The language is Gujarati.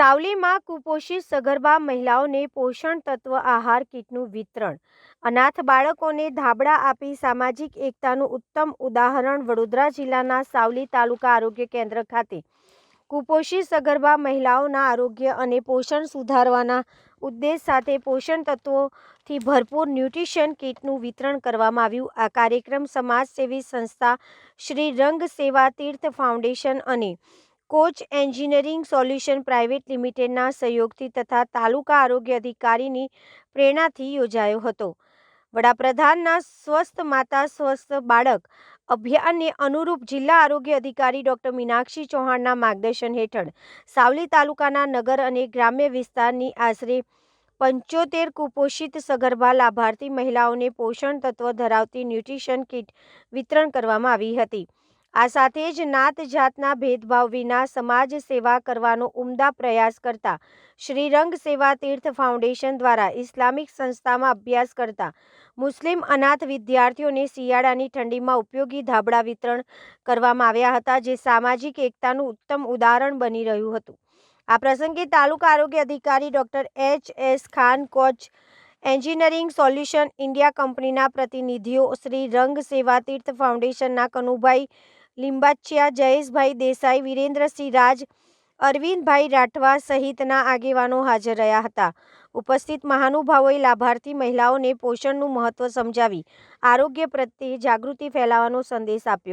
સાવલીમાં કુપોષિત સગર્ભા મહિલાઓને પોષણ તત્વ આહાર કીટનું વિતરણ. અનાથ બાળકોને ધાબળા આપી સામાજિક એકતાનું ઉત્તમ ઉદાહરણ વડોદરા જિલ્લાના સાવલી તાલુકા આરોગ્ય કેન્દ્ર ખાતે. કુપોષિત સગર્ભા મહિલાઓના આરોગ્ય અને પોષણ સુધારવાના ઉદ્દેશ સાથે પોષણ તત્વોથી ભરપૂર ન્યુટ્રિશન કીટનું વિતરણ કરવામાં આવ્યું. આ કાર્યક્રમ સમાજસેવી સંસ્થા શ્રી રંગ સેવા તીર્થ ફાઉન્ડેશન અને કોચ એન્જિનિયરિંગ સોલ્યુશન પ્રાઇવેટ લિમિટેડના સહયોગથી તથા તાલુકા આરોગ્ય અધિકારીની પ્રેરણાથી યોજાયો હતો. વડાપ્રધાનના સ્વસ્થ માતા, સ્વસ્થ બાળક અભિયાનને અનુરૂપ જિલ્લા આરોગ્ય અધિકારી ડોક્ટર મીનાક્ષી ચૌહાણના માર્ગદર્શન હેઠળ સાવલી તાલુકાના નગર અને ગ્રામ્ય વિસ્તારની આશરે પંચોતેર કુપોષિત સગર્ભા લાભાર્થી મહિલાઓને પોષણ તત્વ ધરાવતી ન્યુટ્રિશન કીટ વિતરણ કરવામાં આવી હતી. આ સાથે જ નાત જાતના ભેદભાવ વિના સમાજ સેવા કરવાનો ઉમદા પ્રયાસ કરતા શ્રી રંગ સેવા તીર્થ ફાઉન્ડેશન દ્વારા ઇસ્લામિક સંસ્થામાં અભ્યાસ કરતા મુસ્લિમ અનાથ વિદ્યાર્થીઓને શિયાળાની ઠંડીમાં ઉપયોગી ધાબળા વિતરણ કરવામાં આવ્યા હતા, જે સામાજિક એકતાનું ઉત્તમ ઉદાહરણ બની રહ્યું હતું. આ પ્રસંગે તાલુકા આરોગ્ય અધિકારી doctor H S Khan, coach engineering solution India કંપનીના પ્રતિનિધિઓ શ્રી રંગ સેવા તીર્થ ફાઉન્ડેશનના કનુભાઈ લિંબાચિયા, જયેશભાઈ દેસાઈ, વિરેન્દ્રસિંહ રાજ, અરવિંદભાઈ રાઠવા સહિતના આગેવાનો હાજર રહ્યા હતા. ઉપસ્થિત મહાનુભાવોએ લાભાર્થી મહિલાઓને પોષણનું મહત્વ સમજાવી, આરોગ્ય પ્રત્યે જાગૃતિ ફેલાવવાનો સંદેશ આપ્યો.